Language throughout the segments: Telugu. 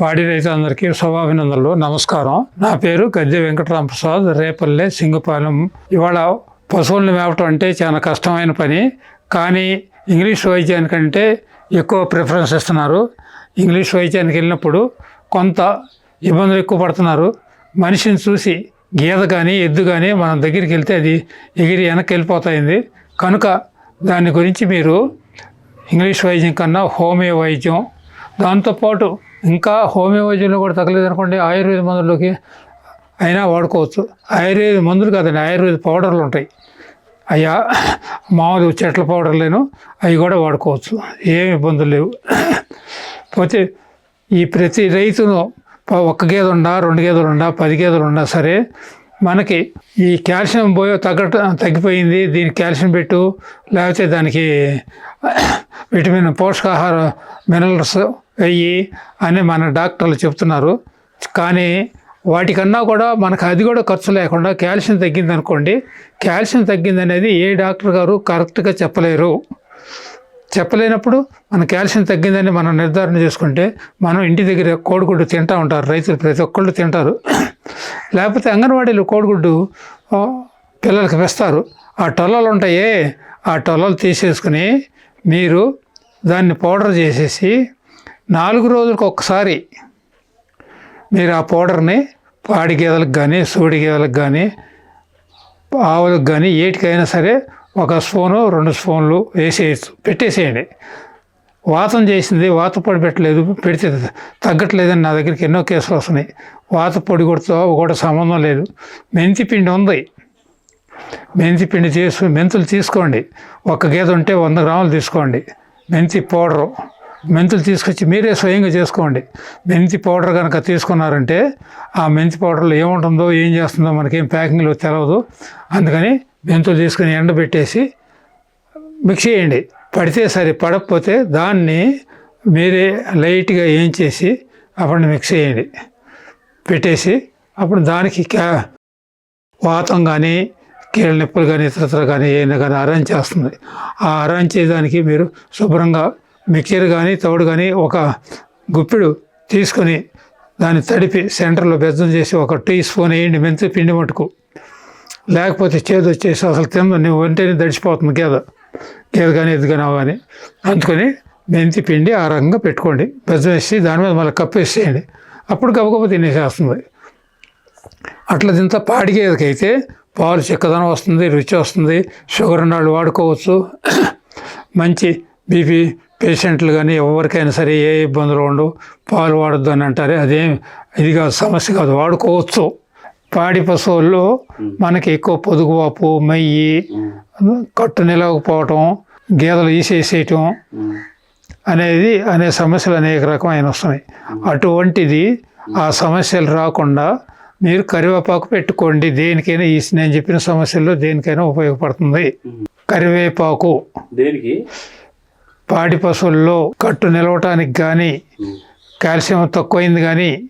పాడి రైతులందరికీ శుభాభినందనలు. నమస్కారం. నా పేరు గద్దె వెంకటరామప్రసాద్. రేపల్లె సింగపాలెం. ఇవాళ పశువులను మేపటం అంటే చాలా కష్టమైన పని. కానీ ఇంగ్లీష్ వైద్యానికంటే ఎక్కువ ప్రిఫరెన్స్ ఇస్తున్నారు. ఇంగ్లీష్ వైద్యానికి వెళ్ళినప్పుడు కొంత ఇబ్బందులు ఎక్కువ పడుతున్నారు. మనిషిని చూసి గీత కానీ ఎద్దు కానీ మనం దగ్గరికి వెళ్తే అది ఎగిరి వెనక్కి వెళ్ళిపోతాయింది. కనుక దాని గురించి మీరు ఇంగ్లీష్ వైద్యం కన్నా హోమియో వైద్యం దాంతోపాటు ఇంకా హోమియోపతిలో కూడా తగ్గలేదు అనుకోండి ఆయుర్వేద మందుల్లోకి అయినా వాడుకోవచ్చు. ఆయుర్వేద మందులు కాదండి ఆయుర్వేద పౌడర్లు ఉంటాయి. అయ్యా మామూలు చెట్ల పౌడర్లేను అవి కూడా వాడుకోవచ్చు. ఏమి ఇబ్బందులు లేవు. పోతే ఈ ప్రతి రైతును ఒక్క గేదె ఉండా రెండు గేదెలు ఉండా పది గేదెలు ఉన్నా సరే మనకి ఈ కాల్షియం పోయో తగ్గట తగ్గిపోయింది. దీనికి కాల్షియం పెట్టు లేకపోతే దానికి విటమిన్ పోషకాహార మినరల్స్ వెయ్యి అని మన డాక్టర్లు చెప్తున్నారు. కానీ వాటికన్నా కూడా మనకు అది కూడా ఖర్చు లేకుండా కాల్షియం తగ్గింది అనుకోండి కాల్షియం తగ్గింది అనేది ఏ డాక్టర్ గారు కరెక్ట్గా చెప్పలేరు. చెప్పలేనప్పుడు మన కాల్షియం తగ్గిందని మనం నిర్ధారణ చేసుకుంటే మనం ఇంటి దగ్గర కోడిగుడ్డు తింటూ ఉంటారు రైతులు ప్రతి ఒక్కళ్ళు తింటారు. లేకపోతే అంగన్వాడీలో కోడిగుడ్డు పిల్లలకు పిల్లలకి వేస్తారు. ఆ టొల్లలు ఉంటాయే ఆ టొల్లలు తీసేసుకుని మీరు దాన్ని పౌడర్ చేసేసి నాలుగు రోజులకు ఒకసారి మీరు ఆ పౌడర్ని పాడి గేదెలకు కానీ సూడి గేదెలకు కానీ ఆవులకు కానీ ఏటికైనా సరే ఒక స్పూను రెండు స్పూన్లు వేసేయచ్చు. పెట్టేసేయండి. వాతం చేసింది వాత పొడి పెట్టలేదు పెడితే తగ్గట్లేదని నా దగ్గరికి ఎన్నో కేసులు వస్తున్నాయి. వాత పొడి కొడుతో కూడా సంబంధం లేదు. మెంతి పిండి ఉంది. మెంతి పిండి చేసి మెంతులు తీసుకోండి. ఒక గేదె ఉంటే వంద గ్రాములు తీసుకోండి. మెంతి పౌడరు. మెంతులు తీసుకొచ్చి మీరే స్వయంగా చేసుకోండి. మెంతి పౌడర్ కనుక తీసుకున్నారంటే ఆ మెంతి పౌడర్లో ఏముంటుందో ఏం చేస్తుందో మనకేం ప్యాకింగ్లో తెలియదు అందుకని మెంతులు తీసుకుని ఎండబెట్టేసి మిక్స్ చేయండి. పడితే సరే పడకపోతే దాన్ని మీరే లైట్గా ఏం చేసి అప్పుడు మిక్స్ చేయండి. పెట్టేసి అప్పుడు దానికి క్యా వాతం కానీ కీళ్ళ నొప్పులు కానీ ఇతరత్ర కానీ ఏమైనా కానీ అరేంజ్ చేస్తుంది. ఆ అరేంజ్ చేయడానికి మీరు శుభ్రంగా మిక్చర్ కానీ తౌడు కానీ ఒక గుప్పిడు తీసుకొని దాన్ని తడిపి సెంటర్లో బెజ్జం చేసి ఒక టీ స్పూన్ వేయండి మెంతి పిండి మట్టుకు లేకపోతే చేదు వచ్చేసి అసలు తిందు నువ్వు వంటేనే దడిచిపోతుంది గేద. గేద కానీ ఎద్దు కానీ కానీ అందుకని మెంతి పిండి ఆ రకంగా పెట్టుకోండి. బెజ్జం వేసి దాని మీద మళ్ళీ కప్పేసేయండి అప్పుడు గబగబ తినేసేస్తుంది. అట్లా తింత పాడిగేదకైతే పాలు చిక్కదనం వస్తుంది రుచి వస్తుంది. షుగర్ ఉన్న వాళ్ళు వాడుకోవచ్చు. మంచి బీపీ పేషెంట్లు కానీ ఎవరికైనా సరే ఏ ఇబ్బందులు ఉండవు. పాలు వాడొద్దు అని అంటారే. అదేం ఇది కాదు సమస్య కాదు. వాడుకోవచ్చు. పాడి పశువుల్లో మనకి ఎక్కువ పొదుగువాపు మయ్యి కట్టు నిలవకపోవటం గేదెలు ఈసేసేయటం అనేది అనే సమస్యలు అనేక రకమైన వస్తున్నాయి. అటువంటిది ఆ సమస్యలు రాకుండా మీరు కరివేపాకు పెట్టుకోండి. దేనికైనా ఈ నేను చెప్పిన సమస్యల్లో దేనికైనా ఉపయోగపడుతుంది. కరివేపాకు. దేనికి? పాడి పశువుల్లో కట్టు నిలవటానికి కానీ కాల్షియం తక్కువైంది కానీ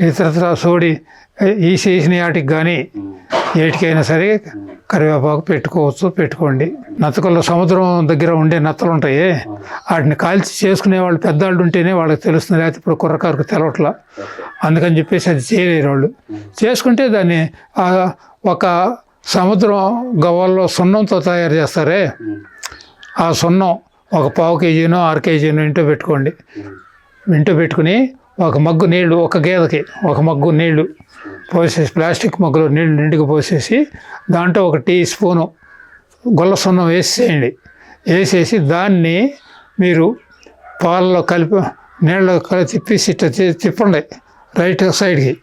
ఇతరత్ర సోడి ఈ చేసిన వాటికి కానీ ఏటికైనా సరే కరివేపాకు పెట్టుకోవచ్చు పెట్టుకోండి. నత్తకల్లో సముద్రం దగ్గర ఉండే నత్తలు ఉంటాయి వాటిని కాల్చి చేసుకునే వాళ్ళు పెద్దవాళ్ళు ఉంటేనే వాళ్ళకి తెలుస్తుంది. లేకపోతే ఇప్పుడు కుర్రకారుకు తెలవట్లా. అందుకని చెప్పేసి అది చేయలేరు వాళ్ళు. చేసుకుంటే దాన్ని ఆ ఒక సముద్రం గవ్వల్లో సున్నంతో తయారు చేస్తారే? ఆ సున్నం ఒక పావు కేజీనో అర కేజీనో ఇంట్లో పెట్టుకోండి. ఇంట్లో పెట్టుకుని ఒక మగ్గు నీళ్ళు ఒక గేదెకి ఒక మగ్గు నీళ్ళు పోసేసి ప్లాస్టిక్ మగ్గులో నీళ్ళు నిండుగా పోసేసి దాంట్లో ఒక టీ స్పూను గొల్ల సున్నం వేసేయండి. వేసేసి దాన్ని మీరు పాలలో కలిపి నీళ్ళలో కలిపి తిప్పేసి ఇట్లా తిప్పండి. రైట్ సైడ్కి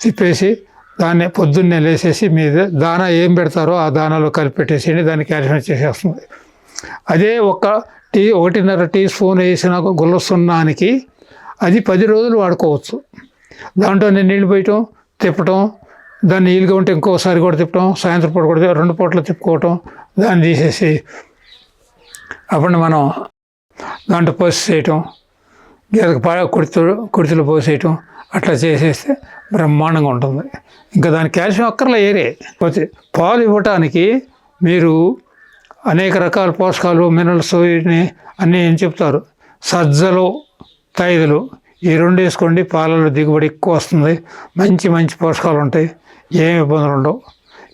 తిప్పేసి దాన్ని పొద్దున్నే లేసేసి మీరు దానా ఏం పెడతారో ఆ దానాలో కలిపి పెట్టేసేయండి. దాన్ని క్యాల్షియం చేసేస్తుంది. అదే ఒక టీ ఒకటిన్నర టీ స్పూన్ వేసిన గుల్ల సున్నానికి అది పది రోజులు వాడుకోవచ్చు. దాంట్లో నేను నీళ్ళు పోయటం తిప్పటం దాన్ని నీళ్ళుగా ఉంటే ఇంకోసారి కూడా తిప్పటం సాయంత్రం పూట కూడా రెండు పూటలు తిప్పుకోవటం దాన్ని తీసేసి అప్పుడు మనం దాంట్లో పోసేయటం గేదకు పా కుడితులు కుడితులు పోసేయటం అట్లా చేసేస్తే బ్రహ్మాండంగా ఉంటుంది. ఇంకా దాని కాల్షియం అక్కర్లే ఏరే. పోతే పాలు ఇవ్వటానికి మీరు అనేక రకాల పోషకాలు మినరల్స్ అన్నీ ఏం చెప్తారు? సజ్జలు తైదులు ఈ రెండు వేసుకోండి పాలలో దిగుబడి ఎక్కువ వస్తుంది. మంచి మంచి పోషకాలు ఉంటాయి. ఏమి ఇబ్బందులు ఉండవు.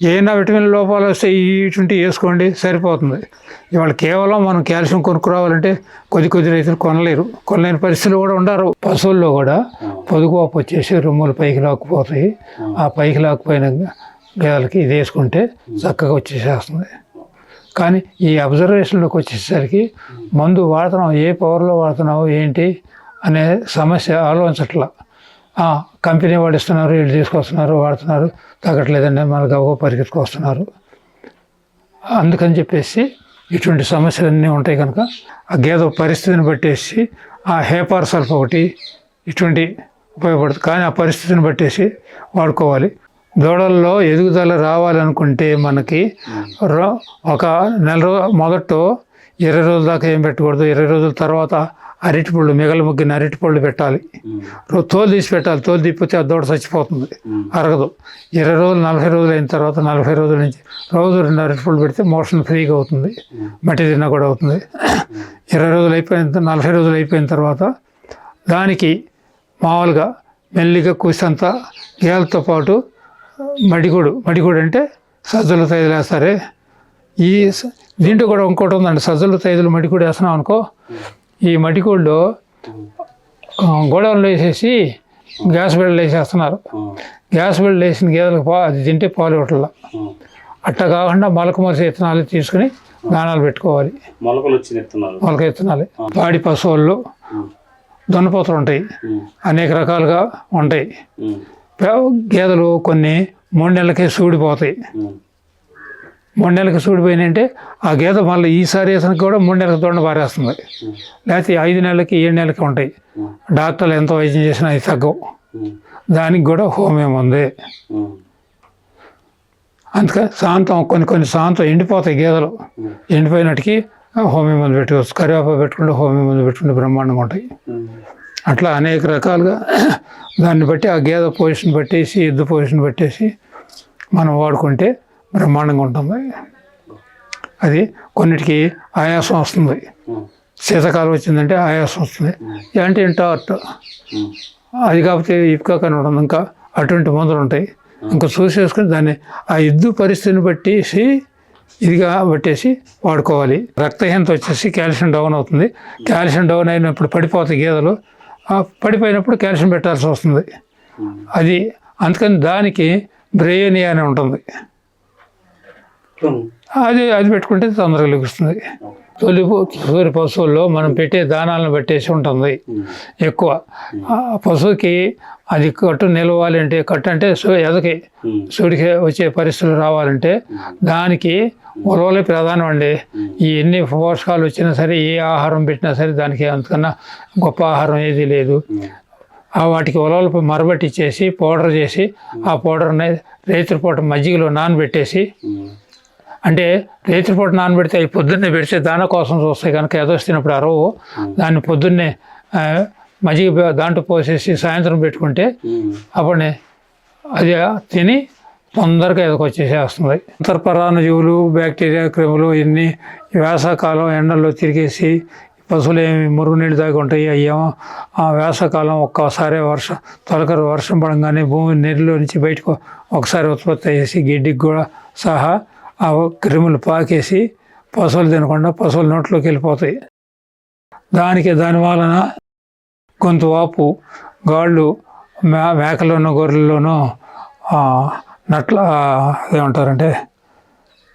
ఏమైనా విటమిన్ లోపాలు వస్తే ఇటువంటి వేసుకోండి సరిపోతుంది. ఇవాళ కేవలం మనం కాల్షియం కొనుక్కురావాలంటే కొద్ది కొద్ది రైతులు కొనలేరు. కొనలేని పరిస్థితులు కూడా ఉండరు. పశువుల్లో కూడా పొదుగువాపు వచ్చేసి రొమ్ములు పైకి లాక్కుపోతాయి. ఆ పైకి లాక్కుపోయిన గేదెలకి ఇది వేసుకుంటే చక్కగా వచ్చేసేస్తుంది. కానీ ఈ అబ్జర్వేషన్లోకి వచ్చేసరికి మందు వాడుతున్నాం ఏ పవర్లో వాడుతున్నావు ఏంటి అనే సమస్య ఆలోచించట్లా. కంపెనీ వాడు ఇస్తున్నారు వీళ్ళు తీసుకొస్తున్నారు వాడుతున్నారు తగ్గట్లేదండి మన గవ్వ పరిగెత్తుకొస్తున్నారు. అందుకని చెప్పేసి ఇటువంటి సమస్యలన్నీ ఉంటాయి కనుక ఆ గేదె పరిస్థితిని బట్టేసి ఆ హేపార్ సల్ఫ్ ఒకటి ఇటువంటి ఉపయోగపడుతుంది. కానీ ఆ పరిస్థితిని బట్టేసి వాడుకోవాలి. దూడల్లో ఎదుగుదల రావాలనుకుంటే మనకి రో- ఒక నెల రోజు మొదట ఇరవై రోజుల దాకా ఏం పెట్టకూడదు. ఇరవై రోజుల తర్వాత అరటిపళ్ళు మిగల ముగ్గిన అరటిపళ్ళు పెట్టాలి. తోలు తీసి పెట్టాలి. తోలు తీపితే ఆ దూడ చచ్చిపోతుంది. అరగదు. ఇరవై రోజులు నలభై రోజులు అయిన తర్వాత నలభై రోజుల నుంచి రోజు రెండు అరటిపళ్ళు పెడితే మోషన్ ఫ్రీగా అవుతుంది. మట్టి తిన్నా కూడా అవుతుంది. ఇరవై రోజులు అయిపోయిన నలభై రోజులు అయిపోయిన తర్వాత దానికి మామూలుగా మెల్లిగా కూసంతా గేలతో పాటు మడిగుడు మడిగుడు అంటే సజ్జల తైదులు వేస్తారే. ఈ దీంట్లో కూడా ఇంకోటి ఉందండి సజ్జల తైదులు మడిగుడు వేస్తున్నాం అనుకో ఈ మడిగుడ్లో గోడవలు వేసేసి గ్యాస్ బిళ్ళలు వేసేస్తున్నారు. గ్యాస్ బిళ్ళలు వేసిన గేదెలకు పా అది తింటే పాలు ఇవ్వట్ల. అట్లా కాకుండా మొలక మరిసి విత్తనాలు తీసుకుని దానాలు పెట్టుకోవాలి. మొలకలు మొలక విత్తనాలు పాడి పశువుల్లో దున్నపోతులు ఉంటాయి. అనేక రకాలుగా ఉంటాయి. గేదెలు కొన్ని మూడు నెలలకే సూడిపోతాయి. మూడు నెలలకి సూడిపోయినాయంటే ఆ గేదె మళ్ళీ ఈసారి వేసిన కూడా మూడు నెలలకు దొండ పారేస్తుంది లేకపోతే ఐదు నెలలకి ఏడు నెలలకి ఉంటాయి. డాక్టర్లు ఎంత వైద్యం చేసినా అవి తగ్గవు. దానికి కూడా హోమియం ఉంది. అందుకని శాంతం కొన్ని కొన్ని శాంతం ఎండిపోతాయి గేదెలు. ఎండిపోయినట్టుకి హోమియం మందు పెట్టుకోవచ్చు. కరివేపాకు పెట్టుకుంటే హోమియం మందు పెట్టుకుంటే బ్రహ్మాండంగా ఉంటాయి. అట్లా అనేక రకాలుగా దాన్ని బట్టి ఆ గేదె పొజిషన్ పెట్టేసి ఎద్దు పొజిషన్ పెట్టేసి మనం వాడుకుంటే బ్రహ్మాండంగా ఉంటుంది. అది కొన్నిటికి ఆయాసం వస్తుంది. శీతకాలం వచ్చిందంటే ఆయాసం వస్తుంది. యాంటీ ఇంటార్ట్ అది కాకపోతే ఇప్పుగా కానీ ఇంకా అటువంటి మందులు ఉంటాయి. ఇంకా చూసేసుకుని దాన్ని ఆ ఇద్దు పరిస్థితిని బట్టేసి ఇదిగా పట్టేసి వాడుకోవాలి. రక్తహీనత వచ్చేసి కాల్షియం డౌన్ అవుతుంది. కాల్షియం డౌన్ అయినప్పుడు పడిపోతాయి గేదెలు. పడిపోయినప్పుడు కాల్షియం పెట్టాల్సి వస్తుంది. అది అందుకని దానికి బ్రేయనియా అని ఉంటుంది. అది అది పెట్టుకుంటే తొందరగా లభిస్తుంది తొలి తొలి పశువుల్లో మనం పెట్టే దానాలను పెట్టేసి ఉంటుంది. ఎక్కువ. ఆ పశువుకి అది కట్టు నిలవాలి అంటే కట్టు అంటే సు- ఎదకి సుడికి వచ్చే పరిస్థితులు రావాలంటే దానికి ఉలవలే ప్రధానం అండి. ఈ ఎన్ని పోషకాలు వచ్చినా సరే ఏ ఆహారం పెట్టినా సరే దానికి అంతకన్నా గొప్ప ఆహారం ఏది లేదు. ఆ వాటికి ఉలవలు మరబట్టిచ్చేసి పౌడర్ చేసి ఆ పౌడర్ని రైతుల పూట మజ్జిగలో నానబెట్టేసి అంటే రైతుల పూట నానబెడితే అవి పొద్దున్నే పెడితే దాన కోసం చూస్తాయి కనుక ఎదొస్తున్నప్పుడు అరవు దాన్ని పొద్దున్నే మజ్జిగ దాంట్లో పోసేసి సాయంత్రం పెట్టుకుంటే అప్పుడు అది తిని తొందరగా ఎదకొచ్చేసేస్తుంది అంతర్పరాణ జీవులు బ్యాక్టీరియా క్రిములు ఇన్ని వేసవకాలం ఎండల్లో తిరిగేసి పశువులు ఏమి మురుగునీళ్ళు దాగి ఉంటాయి అయ్యేమో ఆ వేసవకాలం ఒక్కసారి వర్షం తొలకరు వర్షం పడంగానే భూమి నీరులో నుంచి బయటకు ఒకసారి ఉత్పత్తి అయ్యేసి గిడ్డికి కూడా సహా ఆ క్రిములు పాకేసి పశువులు తినకుండా పశువుల నోట్లోకి వెళ్ళిపోతాయి. దానికి దాని వలన కొంతవాపు వాపు గాళ్ళు మే మేకలోనూ గొర్రెల్లోనూ నట్ల ఏమంటారంటే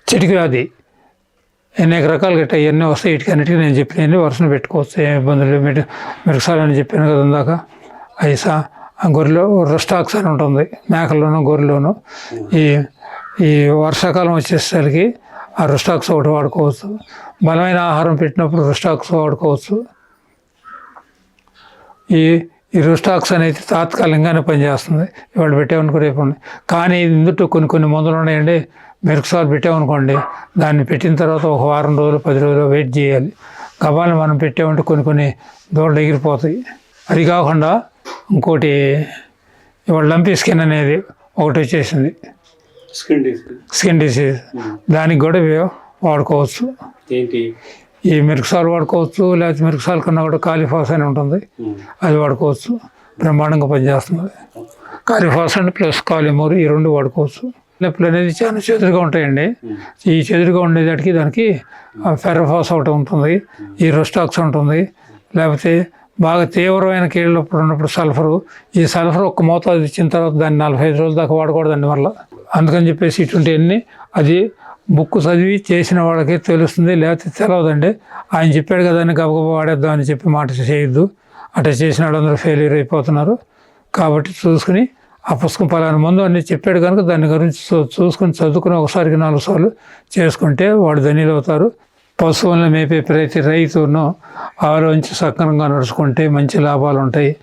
చిటికి వ్యాధి అనేక రకాలు గట్ట ఇవన్నీ వస్తాయి వీటికి అన్నిటికీ నేను చెప్పినవన్నీ వరుసను పెట్టుకోవచ్చు. ఏ ఇబ్బందులు లేవు. మీరు మిరసాలని చెప్పాను కదా ఇందాక. ఐసా గొర్రెలో రుస్టాక్స్ అని ఉంటుంది. మేకల్లోనూ గొర్రెలోనూ ఈ ఈ వర్షాకాలం వచ్చేసరికి ఆ రుస్టాక్స్ ఒకటి వాడుకోవచ్చు. బలమైన ఆహారం పెట్టినప్పుడు రుస్టాక్స్ వాడుకోవచ్చు. ఈ ఈ రుస్టాక్స్ అనేది తాత్కాలికంగానే పనిచేస్తుంది. ఇవాళ పెట్టామనుకో రేపు. కానీ ఇందులో కొన్ని కొన్ని మందులు ఉన్నాయండి. మెరుకుసాలు పెట్టామనుకోండి దాన్ని పెట్టిన తర్వాత ఒక వారం రోజులు పది రోజులు వెయిట్ చేయాలి. గబాలను మనం పెట్టామంటే కొన్ని కొన్ని దూడలు ఎగిరిపోతాయి. అది కాకుండా ఇంకోటి ఇవాళ లంపీ స్కిన్ అనేది ఒకటి వచ్చేసింది. Skin disease. Skin disease. దానికి కూడా వాడుకోవచ్చు. ఏంటి? ఈ మిరకసాలు వాడుకోవచ్చు లేకపోతే మిరకసాల కన్నా కూడా కాలిఫాస్ అని ఉంటుంది. అది వాడుకోవచ్చు. బ్రహ్మాండంగా పనిచేస్తుంది. కాలిఫాస్ అండ్ ప్లస్ కాలిమోర్ ఈ రెండు వాడుకోవచ్చు. నొప్పులు అనేది చాలా చెదురుగా ఉంటాయండి. ఈ చెదురుగా ఉండేదానికి దానికి ఫెర్రఫాస్ ఒకటి ఉంటుంది. ఈ రొస్టాక్స్ ఉంటుంది. లేకపోతే బాగా తీవ్రమైన కీళ్ళ నొప్పులు ఉన్నప్పుడు సల్ఫరు. ఈ సల్ఫర్ ఒక్క మోతాదు ఇచ్చిన తర్వాత దాన్ని నలభై ఐదు రోజుల దాకా వాడకూడదు వల్ల అందుకని చెప్పేసి ఇటువంటివన్నీ అది బుక్ చదివి చేసిన వాళ్ళకి తెలుస్తుంది లేకపోతే తెలవదండి. ఆయన చెప్పాడు కదా అని గబగబా వాడేద్దాం అని చెప్పి మాట చేయొద్దు. అట్లా చేసిన వాళ్ళందరూ ఫెయిల్యూర్ అయిపోతున్నారు. కాబట్టి చూసుకుని ఆ పుస్తకం పలానా ముందు అన్ని చెప్పాడు కనుక దాని గురించి చూ- చూసుకుని చదువుకుని ఒకసారికి నాలుగు సార్లు చేసుకుంటే వాడు ధనిలు అవుతారు. పశువులను మేపే ప్రతి రైతును ఆలోచించి సక్రమంగా నడుచుకుంటే మంచి లాభాలు ఉంటాయి.